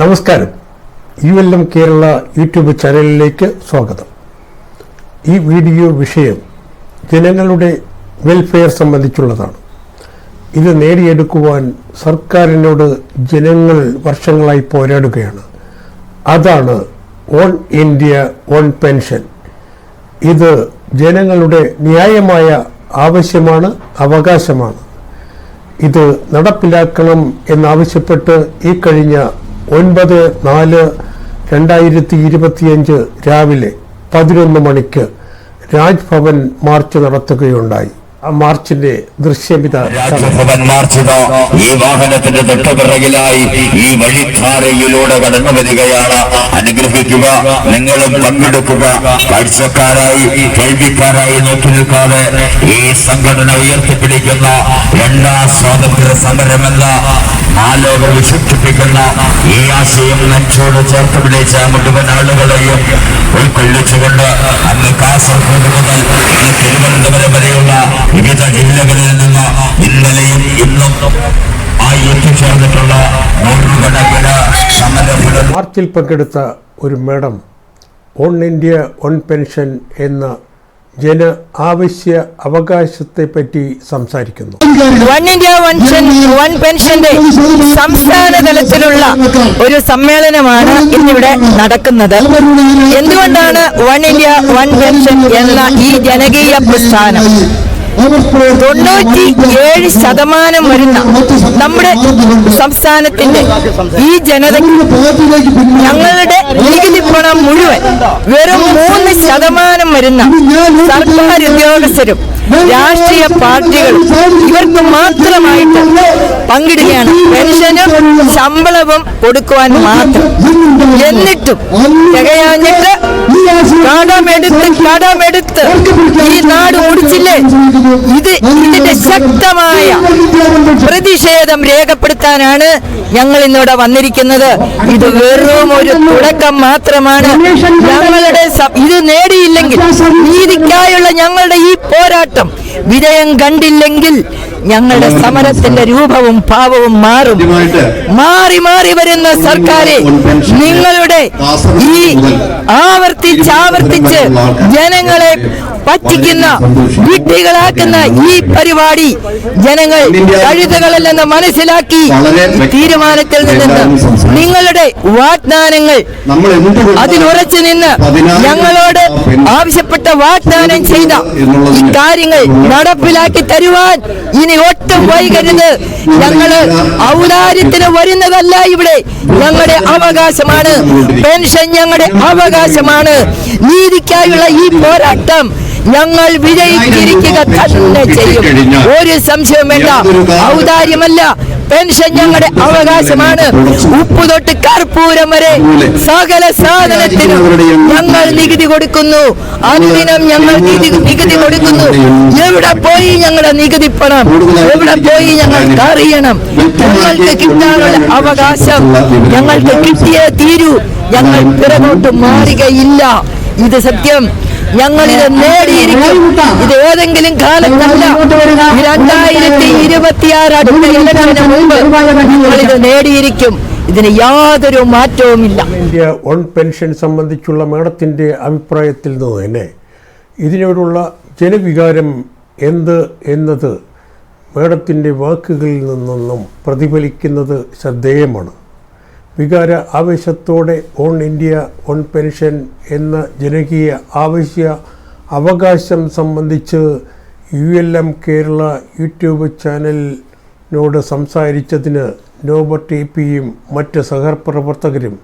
നമസ്കാരം. U L M Kerala YouTube ചാനലിലേക്ക് സ്വാഗതം. ഈ വീഡിയോ വിഷയം ജനങ്ങളുടെ വെൽഫെയർ സംബന്ധിച്ചുള്ളതാണ്. ഇത് നേടിയെടുക്കുവാൻ സർക്കാരിനോട് ജനങ്ങൾ വർഷങ്ങളായി പോരാടുകയാണ്. അതാണ് ഓൺ ഇന്ത്യ ഓൺ പെൻഷൻ ഇത് ജനങ്ങളുടെ ന്യായമായ ആവശ്യമാണ് അവകാശമാണ്. ഇത് നടപ്പിലാക്കണം എന്നാവശ്യപ്പെട്ട് ഈ കഴിഞ്ഞ ഒൻപത് നാല് രണ്ടായിരത്തി ഇരുപത്തിയഞ്ച് രാവിലെ പതിനൊന്ന് മണിക്ക് രാജ്ഭവൻ മാർച്ച് നടത്തുകയുണ്ടായി. ആ മാർച്ചിന്റെ ദൃശ്യമിത രാജ്ഭവൻ മാർച്ച് ഈ വാഹനത്തിന്റെ തൊട്ടുപിറകിലായി ഈ വഴിധാരയിലൂടെ കടന്നു വരികയാണ്. അനുഗ്രഹിക്കുക നിങ്ങളും പങ്കെടുക്കുക. കാഴ്ചക്കാരായി കേൾവിക്കാരായി നോക്കി നിൽക്കാതെ ഈ സംഘടന ഉയർത്തിപ്പിടിക്കുന്ന രണ്ടാം സ്വാതന്ത്ര്യ സമരമെന്ന മാലോകം വിശുദ്ധിപ്പിക്കുന്ന ഈ ആശയം നെഞ്ചോട് ചേർത്ത് പിടിച്ച മുഴുവൻ ആളുകളെയും ഉൾക്കൊള്ളിച്ചുകൊണ്ട് അന്ന് കാസർഗോഡ് മുതൽ തിരുവനന്തപുരം വരെയുള്ള വിവിധ ജില്ലകളിൽ നിന്ന് ഇന്നലെയും ഇന്നും ആയി എത്തിച്ചേർന്നിട്ടുള്ള നൂറുകണക്കിന് സമരഫലം മാർച്ചിൽ പങ്കെടുത്ത ഒരു madam one India one pension എന്ന ജന ആവശ്യ അവകാശത്തെ പറ്റി സംസാരിക്കുന്നു. വൺ ഇന്ത്യ വൺ പെൻഷന്റെ സംസ്ഥാന തലത്തിലുള്ള ഒരു സമ്മേളനമാണ് ഇന്നിവിടെ നടക്കുന്നത്. എന്തുകൊണ്ടാണ് വൺ ഇന്ത്യ വൺ പെൻഷൻ എന്ന ഈ ജനകീയ പ്രസ്ഥാനം? തൊണ്ണൂറ്റി ഏഴ് ശതമാനം വരുന്ന നമ്മുടെ സംസ്ഥാനത്തിന്റെ ഈ ജനതയ്ക്ക് ഞങ്ങളുടെ പണം മുഴുവൻ വെറും മൂന്ന് ശതമാനം വരുന്ന സർക്കാർ ഉദ്യോഗസ്ഥരും രാഷ്ട്രീയ പാർട്ടികളും ഇവർക്ക് മാത്രമായിട്ട് പങ്കിടുകയാണ്. പെൻഷനും ശമ്പളവും കൊടുക്കുവാൻ മാത്രം. എന്നിട്ടും തികയാഞ്ഞിട്ട് കടമെടുത്ത് കടമെടുത്ത്. ഈ നാട് ഓടിച്ചില്ലേ ഇത് ഇതിന്റെ ശക്തമായ പ്രതിഷേധം രേഖപ്പെടുത്താനാണ് ഞങ്ങൾ ഇന്നിവിടെ വന്നിരിക്കുന്നത്. ഇത് വെറും ഒരു തുടക്കം മാത്രമാണ്. ഞങ്ങളുടെ ഇത് നേടിയില്ലെങ്കിൽ നീതിക്കായുള്ള ഞങ്ങളുടെ ഈ പോരാട്ടം വിജയം കണ്ടില്ലെങ്കിൽ ഞങ്ങളുടെ സമരത്തിന്റെ രൂപവും ഭാവവും മാറും. മാറി മാറി വരുന്ന സർക്കാരെ നിങ്ങളുടെ ഈ ആവർത്തിച്ചാവർത്തിച്ച് ജനങ്ങളെ പറ്റിക്കുന്ന വിട്ടികളാക്കുന്ന ഈ പരിപാടി ജനങ്ങൾ കഴുതകളല്ലെന്ന് മനസ്സിലാക്കി തീരുമാനത്തിൽ നിന്ന് നിങ്ങളുടെ വാഗ്ദാനങ്ങൾ അതിലുറച്ചു നിന്ന് ഞങ്ങളോട് ആവശ്യപ്പെട്ട വാഗ്ദാനം ചെയ്ത ഈ കാര്യങ്ങൾ നടപ്പിലാക്കി തരുവാൻ ഇനി ഒട്ടും വൈകരുത്. ഞങ്ങൾ ഔദാര്യത്തിന് വരുന്നതല്ല ഇവിടെ. ഞങ്ങളുടെ അവകാശമാണ്. പെൻഷൻ ഞങ്ങളുടെ അവകാശമാണ്. നീതിക്കായുള്ള ഈ പോരാട്ടം ഞങ്ങൾ വിജയിച്ചിരിക്കുക തന്നെ ചെയ്യും. ഒരു സംശയവും വേണ്ട ഔദാര്യമല്ല. പെൻഷൻ ഞങ്ങളുടെ അവകാശമാണ്. ഉപ്പ് തൊട്ട് കർപ്പൂരം വരെ സകല സാധനത്തിനും ഞങ്ങൾ നികുതി കൊടുക്കുന്നു. അനുദിനം ഞങ്ങൾ നികുതി കൊടുക്കുന്നു. എവിടെ പോയി ഞങ്ങളുടെ നികുതി പണം? എവിടെ പോയി ഞങ്ങൾ അറിയണം ഞങ്ങൾക്ക് കിട്ടാനുള്ള അവകാശം ഞങ്ങൾക്ക് കിട്ടിയേ തീരൂ. ഞങ്ങൾ പിറകോട്ട് മാറുകയില്ല. ഇത് സത്യം. ഞങ്ങൾ ഇത് നേടിയിരിക്കും. ഇത് ഏതെങ്കിലും കാലത്തല്ല രണ്ടായിരത്തി ഇരുപത്തിയാറ് അടുത്ത ഇലക്ഷന് മുമ്പ് ഞങ്ങൾ ഇത് നേടിയിരിക്കും. ഇതിന് യാതൊരു മാറ്റവുമില്ല. ഇന്ത്യ ഓൺ പെൻഷൻ സംബന്ധിച്ചുള്ള മേഡത്തിന്റെ അഭിപ്രായത്തിൽ നിന്ന് തന്നെ ഇതിനോടുള്ള ജനവികാരം എന്ത് എന്നത് മേഡത്തിന്റെ വാക്കുകളിൽ നിന്നൊന്നും പ്രതിഫലിക്കുന്നത് ശ്രദ്ധേയമാണ്. വികാര ആവേശത്തോടെ ഓൺ ഇന്ത്യ ഓൺ പെൻഷൻ എന്ന ജനകീയ ആവശ്യ അവകാശം സംബന്ധിച്ച് U L M Kerala YouTube ചാനലിനോട് സംസാരിച്ചതിന് നോബർട്ട് ടി പിയും മറ്റ് സഹപ്രവർത്തകരും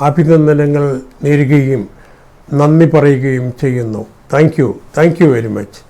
അഭിനന്ദനങ്ങൾ നേരുകയും നന്ദി പറയുകയും ചെയ്യുന്നു. Thank you. Thank you very much.